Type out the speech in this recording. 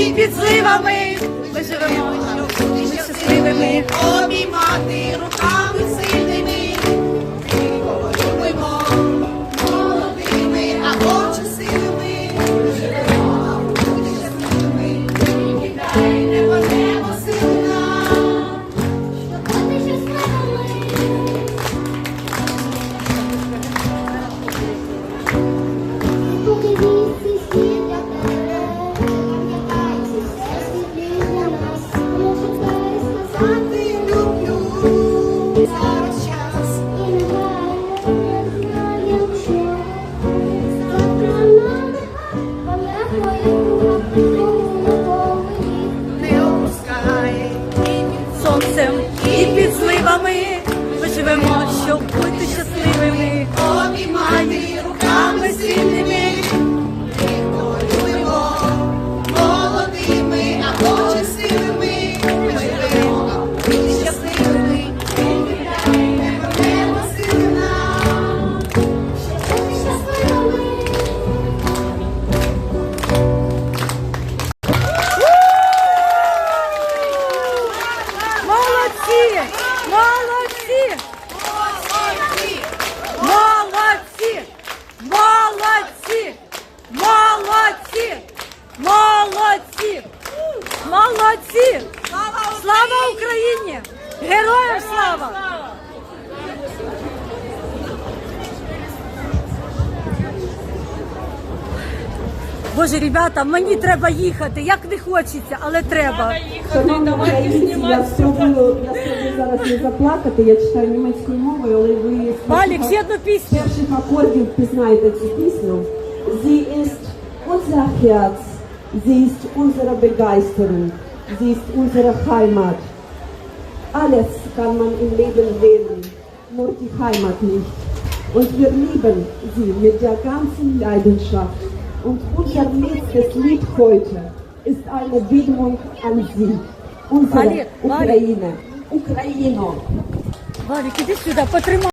і під зливами. Ми живемо, ми щасливими. обіймати руками Молодці! Молодці! Молодці! Молодці! Молодці! Молодці! Молодці! Слава Україні! Героям слава! Боже, ребята, мені треба їхати. Як не хочеться, але треба. Шановні українці, я спробую, я спробую зараз не заплакати, я читаю німецькою мовою, але ви Валік, перших- ще одну з пісню. перших акордів пізнаєте цю пісню. Sie ist unser Herz, sie ist unsere Begeisterung, sie ist unsere Heimat. Alles kann man im Leben wählen, nur die Heimat nicht. Und wir lieben sie mit der ganzen Leidenschaft. Und unser letztes Lied heute ist eine Widmung an sie, unsere. Ukraine. Ukraino. Валік, іди сюди, потримай.